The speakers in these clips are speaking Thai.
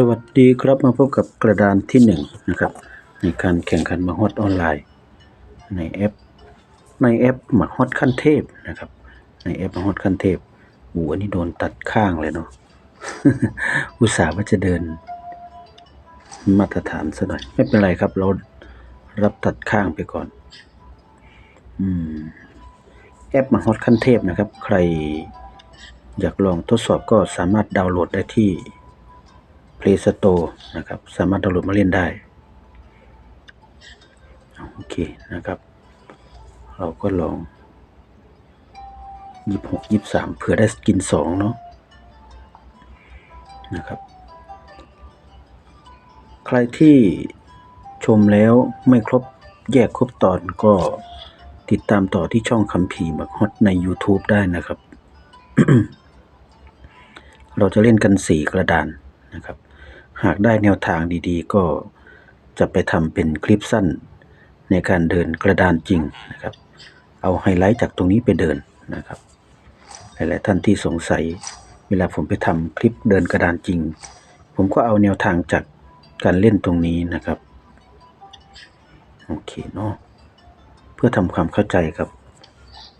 สวัสดีครับมาพบกับกระดานที่หนึ่งนะครับ ในการแข่งขันมาฮอตออนไลน์ ในแอป ในแอปมาฮอตขั้นเทพนะครับ ในแอปมาฮอตขั้นเทพโอ้อันนี้โดนตัดข้างเลยเนาะอุตส่าห์ว่าจะเดิน มาตรฐานซะหน่อย ไม่เป็นไรครับ เรารับตัดข้างไปก่อน อืม แอปมาฮอตขั้นเทพนะครับ ใครอยากลองทดสอบก็สามารถดาวน์โหลดได้ที่ Play Store นะครับ สามารถดาวน์โหลดมาเล่นได้ โอเคนะครับ เราก็ลองยี่หกยี่สามเผื่อได้สกินสองเนาะนะครับ ใครที่ชมแล้วไม่ครบแยกครบตอนก็ติดตามต่อที่ช่องคัมภีร์มักฮอตใน YouTube ได้นะครับ เราจะเล่นกันสี่กระดานนะครับ หากได้แนวทางดีๆ ก็จะไปทำเป็นคลิปสั้นในการเดินกระดานจริงนะครับ เอาไฮไลท์จากตรงนี้ไปเดินนะครับ หลายๆท่านที่สงสัย เวลาผมไปทำคลิปเดินกระดานจริง ผมก็เอาแนวทางจากการเล่นตรงนี้นะครับ โอเคเนาะเพื่อทำความเข้าใจกับ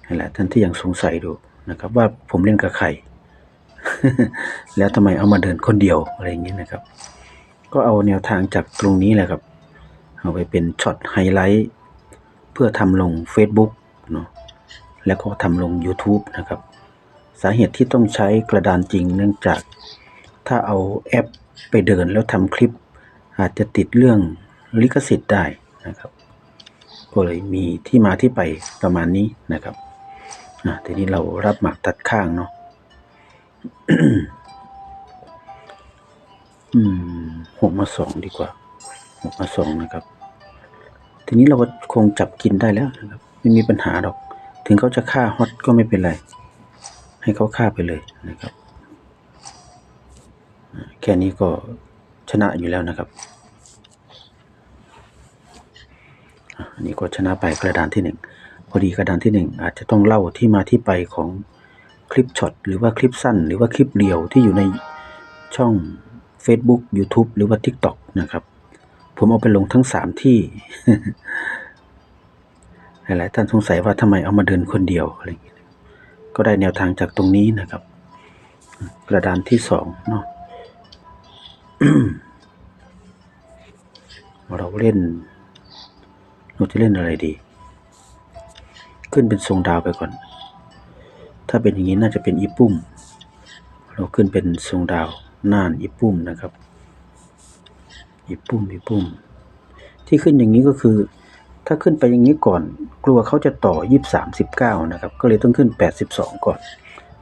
หลายๆท่านที่ยังสงสัยดูนะครับ ว่าผมเล่นกับใคร แล้วทำไมเอามาเดินคนเดียวอะไรอย่างเงี้ยนะครับ ก็เอาแนวทางจากตรงนี้แหละครับ เอาไปเป็นช็อตไฮไลท์เพื่อทำลง Facebook เนาะแล้วก็ทำลง YouTube นะครับ สาเหตุที่ต้องใช้กระดานจริงเนื่องจากถ้าเอาแอปไปเดินแล้วทำคลิป อาจจะติดเรื่องลิขสิทธิ์ได้นะครับ ก็เลยมีที่มาที่ไปประมาณนี้นะครับอะทีนี้เรารับหมากตัดข้างเนาะ อืมหกมาสองดีกว่าหกมาสองนะครับ ทีนี้เราก็คงจับกินได้แล้วนะครับ ไม่มีปัญหาหรอก ถึงเขาจะฆ่าฮอตก็ไม่เป็นไร ให้เขาฆ่าไปเลยนะครับ แค่นี้ก็ชนะอยู่แล้วนะครับอันนี้ก็ชนะไปกระดานที่หนึ่งพอดีกระดานที่หนึ่งอาจจะต้องเล่าที่มาที่ไปของ คลิปช็อตหรือว่าคลิปสั้น หรือว่าคลิปเรียวที่อยู่ในช่อง Facebook YouTube หรือว่า TikTok นะครับ ผมเอาไปลงทั้งสามที่ หลายๆท่านสงสัยว่าทำไมเอามาเดินคนเดียวอะไรอย่างเงี้ยก็ได้แนวทางจากตรงนี้นะครับ กระดานที่สองเนาะเราเล่นเราจะเล่นอะไรดี ขึ้นเป็นทรงดาวไปก่อน ถ้าเป็นอย่างนี้น่าจะเป็นอีปุ้มเราขึ้นเป็นทรงดาวน่านอีปุ้มนะครับ อีปุ้มอีปุ้มที่ขึ้นอย่างนี้ก็คือ ถ้าขึ้นไปอย่างนี้ก่อน กลัวเขาจะต่อยี่สามสิบเก้านะครับ ก็เลยต้องขึ้นแปดสิบสองก่อน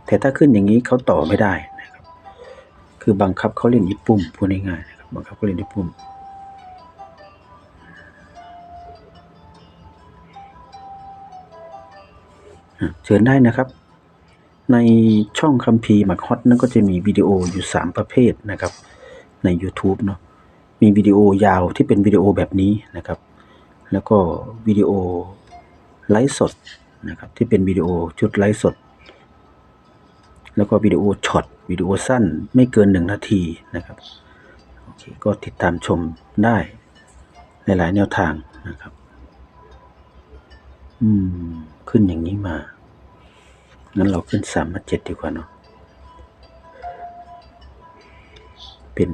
แต่ถ้าขึ้นอย่างนี้เขาต่อไม่ได้นะครับ คือบังคับเขาเล่นอีปุ้มพูดง่ายๆนะครับบังคับเขาเล่นอีปุ้มเชิญได้นะครับ ในช่องคัมภีร์หมักฮอตนั้นก็จะมีวิดีโออยู่ 3 ประเภทนะครับ ใน YouTube เนาะมีวิดีโอยาวที่เป็นวิดีโอแบบนี้นะครับ แล้วก็วิดีโอไลฟ์สดนะครับที่เป็นวิดีโอชุดไลฟ์สด แล้วก็วิดีโอช็อตวิดีโอสั้นไม่เกิน 1 นาทีนะครับโอเคก็ติดตามชมได้หลาย ๆ แนวทางนะครับ อืม ขึ้นอย่างนี้มา งั้นเราขึ้นสามมาเจ็ดดีกว่าเนาะเป็น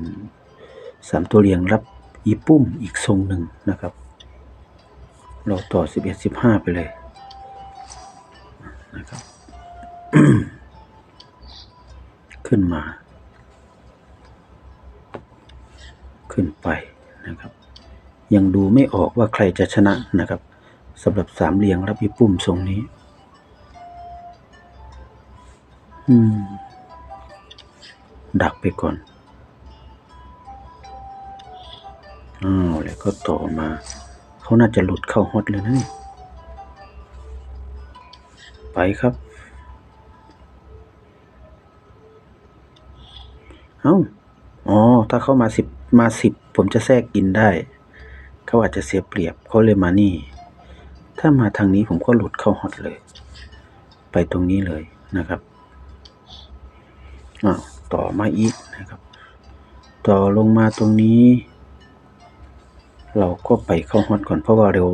สามตัวเรียงรับอีปุ้มอีกทรงหนึ่งนะครับ เราต่อสิบเอ็ดสิบห้าไปเลยนะครับ ขึ้นมา ขึ้นไปนะครับ ยังดูไม่ออกว่าใครจะชนะนะครับสำหรับสามเหลี่ยงรับอีปุ้มทรงนี้ ดักไปก่อนอ้าวแล้วก็ต่อมา เขาน่าจะหลุดเข้าฮอตเลยนะนี่ไปครับ เอ้า อ๋อ ถ้าเข้ามาสิบมาสิบผมจะแทรกกินได้ เขาอาจจะเสียเปรียบเขาเลยมานี่ ถ้ามาทางนี้ผมก็หลุดเข้าฮอตเลย ไปตรงนี้เลยนะครับ ต่อมาอีกนะครับ ต่อลงมาตรงนี้ เราก็ไปเข้าฮอตก่อนเพราะว่าเร็ว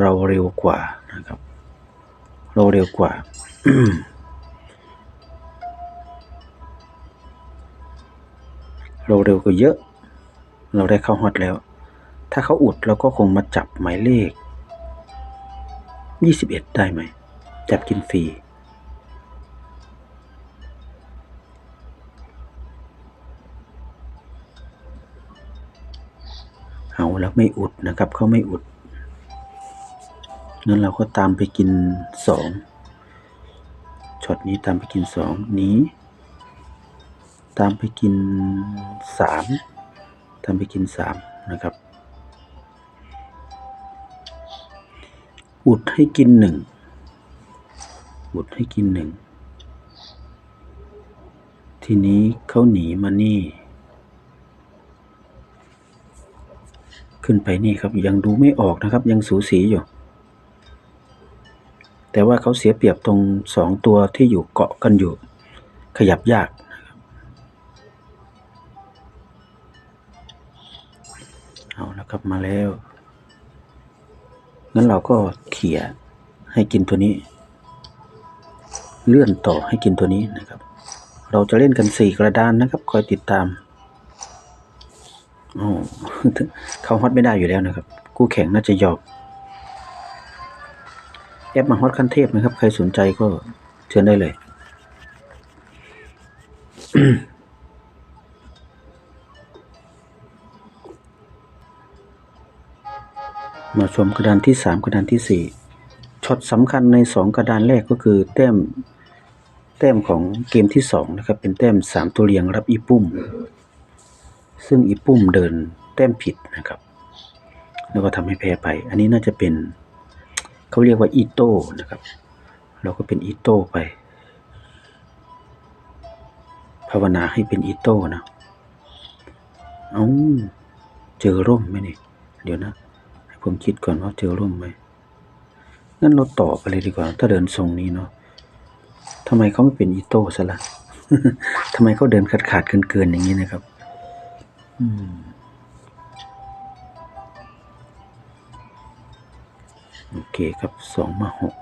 เราเร็วกว่านะครับ เราเร็วกว่าเราเร็วกว่าเยอะ เราได้เข้าฮอตแล้ว ถ้าเขาอุดเราก็คงมาจับหมายเลข 21 ได้ไหม จับกินฟรี ไม่อุดนะครับ เขาไม่อุดงั้นเราก็ตามไปกินสองช็อตนี้ตามไปกินสองหนี้ ตามไปกินสามตามไปกินสามนะครับ อุดให้กินหนึ่งอุดให้กินหนึ่งทีนี้เขาหนีมานี่ ขึ้นไปนี่ครับยังดูไม่ออกนะครับ ยังสูสีอยู่ แต่ว่าเขาเสียเปรียบตรงสองตัวที่อยู่เกาะกันอยู่ ขยับยากเอาแล้วครับมาแล้ว งั้นเราก็เขี่ยให้กินตัวนี้ เลื่อนต่อให้กินตัวนี้นะครับ เราจะเล่นกันสี่กระดานนะครับ คอยติดตาม อ๋อเขาฮอตไม่ได้อยู่แล้วนะครับคู่แข่งน่าจะหยอมแอปมาฮอตขั้นเทพนะครับ ใครสนใจก็เชิญได้เลย มาชมกระดานที่สามกระดานที่สี่ช็อตสำคัญในสองกระดานแรกก็คือแต้มแต้มของเกมที่สองนะครับ เป็นแต้มสามตัวเรียงรับอีปุ้ม ซึ่งอีปุ้มเดินแต้มผิดนะครับ แล้วก็ทำให้แพ้ไป อันนี้น่าจะเป็นเขาเรียกว่าอีโต้นะครับ เราก็เป็นอีโต้ไป ภาวนาให้เป็นอีโต้นะเอาเจอร่มไหมนี่เดี๋ยวนะ ให้ผมคิดก่อนว่าเจอร่มไหมงั้นเราต่อไปเลยดีกว่า ถ้าเดินทรงนี้เนาะทำไมเขาไม่เป็นอีโต้ซะละทำไมเขาเดินขาดขาดเกินเกินๆอย่างนี้นะครับ โอเคครับสองมาหก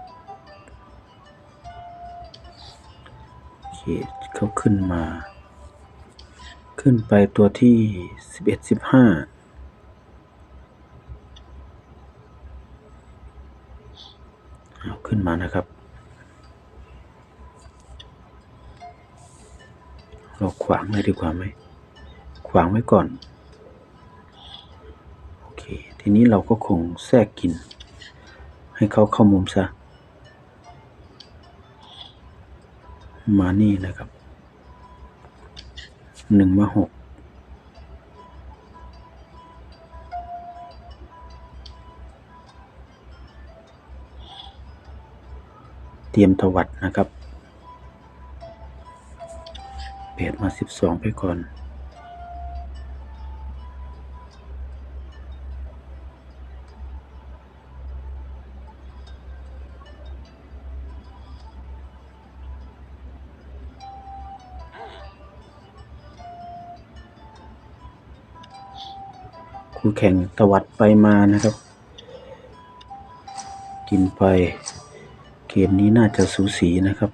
โอเคเขาขึ้นมา ขึ้นไปตัวที่สิบเอ็ดสิบห้าเอาขึ้นมานะครับ เราขวางเลยดีกว่าไหม วางไว้ก่อน โอเค ทีนี้เราก็คงแทรกกิน ให้เขาเข้ามุมซะ มานี่นะครับหนึ่งมาหกเตรียมถวัดนะครับเปลี่ยนมาสิบสองไปก่อน คู่แข่งตวัดไปมานะครับ กินไปเกมนี้น่าจะสูสีนะครับ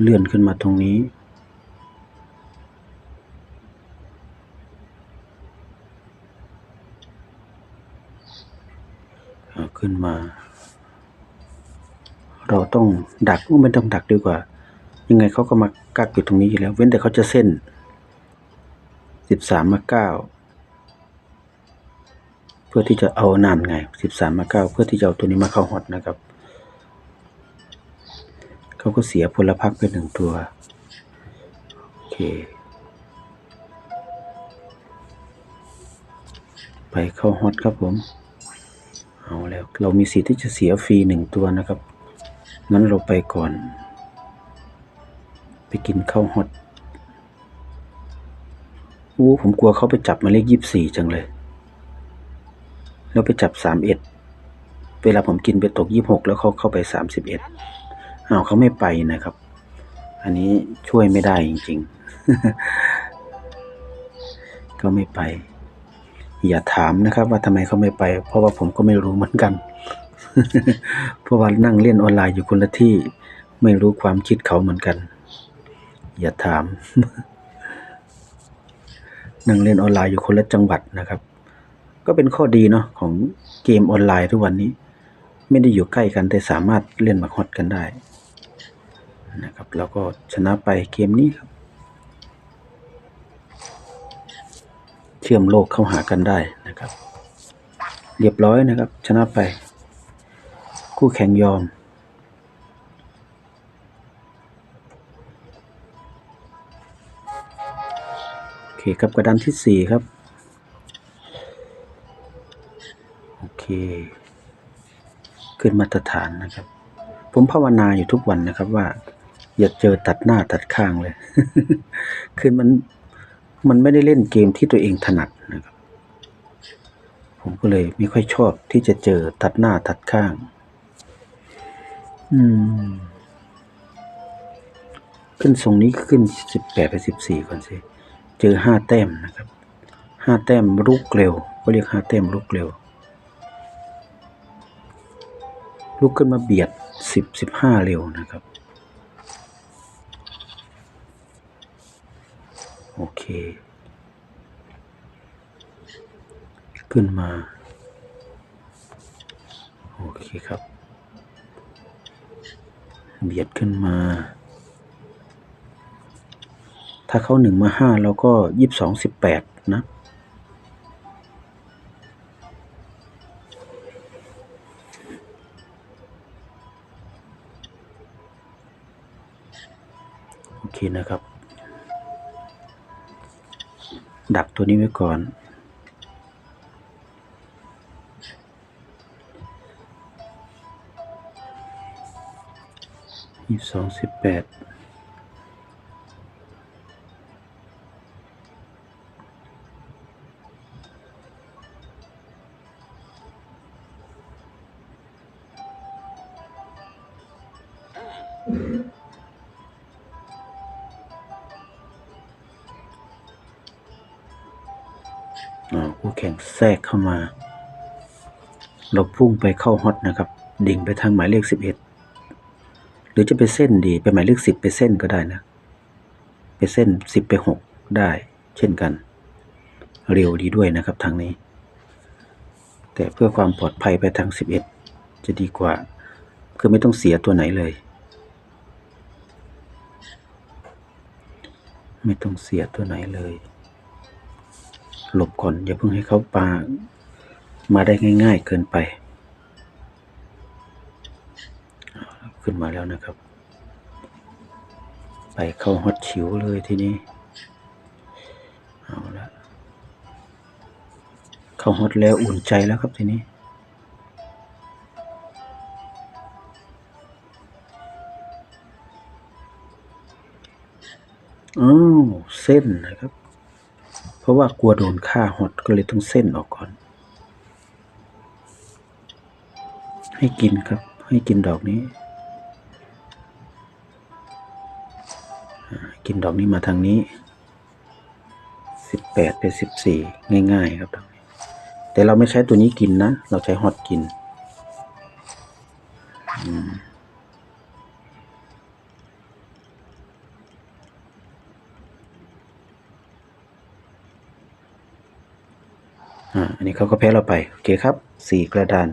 เลื่อนขึ้นมาตรงนี้ ขึ้นมา เราต้องดักไม่ต้องดักดีกว่า ยังไงเขาก็มากักอยู่ตรงนี้อยู่แล้ว เว้นแต่เขาจะเส้น สิบสามมาเก้าเพื่อที่จะเอานานไงสิบสามมาเก้าเพื่อที่จะเอาตัวนี้มาเข้าฮอตนะครับ เขาก็เสียพลพรรคไปหนึ่งตัว โอเค ไปเข้าฮอตครับผม เอาแล้ว เรามีสิทธิ์ที่จะเสียฟรีหนึ่งตัวนะครับงั้นเราไปก่อน ไปกินข้าวฮอต อ้ผมกลัวเขาไปจับมาเลขยี่สิบสี่จังเลย แล้วไปจับสามเอ็ดเวลาผมกินไปตกยี่หกแล้วเขาเข้าไปสามสิบเอ็ดอ้าวเขาไม่ไปนะครับ อันนี้ช่วยไม่ได้จริง ๆ ก็ไม่ไป อย่าถามนะครับ ว่าทำไมเขาไม่ไป เพราะว่าผมก็ไม่รู้เหมือนกัน เพราะว่านั่งเล่นออนไลน์อยู่คนละที่ ไม่รู้ความคิดเขาเหมือนกัน อย่าถาม นั่งเล่นออนไลน์อยู่คนละจังหวัดนะครับ ก็เป็นข้อดีเนาะของเกมออนไลน์ทุกวันนี้ ไม่ได้อยู่ใกล้กันแต่สามารถเล่นมาฮอตกันได้นะครับแล้วก็ชนะไปเกมนี้ครับ เชื่อมโลกเข้าหากันได้นะครับ เรียบร้อยนะครับ ชนะไป คู่แข่งยอม เคครับกระดานที่สี่ครับ โอเค ขึ้นมาตรฐานนะครับ ผมภาวนาอยู่ทุกวันนะครับว่า อย่าเจอตัดหน้าตัดข้างเลย คือมันมันไม่ได้เล่นเกมที่ตัวเองถนัดนะครับ ผมก็เลยไม่ค่อยชอบที่จะเจอตัดหน้าตัดข้าง อืม ขึ้นทรงนี้ขึ้นสิบแปดไปสิบสี่ก่อนสิ เจอห้าแต้มนะครับห้าแต้มลุกเร็วก็เรียกห้าแต้มลุกเร็ว ลุกขึ้นมาเบียดสิบสิบห้าเร็วนะครับโอเค ขึ้นมา โอเคครับ เบียดขึ้นมา ถ้าเขาหนึ่งมาห้าเราก็ยี่สิบสองสิบแปดนะ โอเคนะครับ ดักตัวนี้ไว้ก่อนยี่สิบสองสิบแปด คู่แข่งแทรกเข้ามา เราพุ่งไปเข้าฮอตนะครับ ดิ่งไปทางหมายเลขสิบเอ็ดหรือจะไปเส้นดีไปหมายเลขสิบไปเส้นก็ได้นะ ไปเส้นสิบไปหกได้ เช่นกัน เร็วดีด้วยนะครับทางนี้ แต่เพื่อความปลอดภัยไปทางสิบเอ็ดจะดีกว่า คือไม่ต้องเสียตัวไหนเลย ไม่ต้องเสียตัวไหนเลย หลบก่อนอย่าเพิ่งให้เขาปามาได้ง่าย ๆ เกินไป ขึ้นมาแล้วนะครับ ไปเข้าฮอตชิวเลยทีนี้ เอาละเข้าฮอตแล้วอุ่นใจแล้วครับทีนี้ อ้าวเส้นนะครับ เพราะว่ากลัวโดนฆ่าฮอตก็เลยต้องเส้นออกก่อน ให้กินครับ ให้กินดอกนี้ กินดอกนี้มาทางนี้สิบแปดไปสิบสี่ง่าย ๆ ครับ แต่เราไม่ใช้ตัวนี้กินนะ เราใช้ฮอตกิน อืม อ่าอันนี้เขาก็แพ้เราไป โอเคครับสี่กระดาน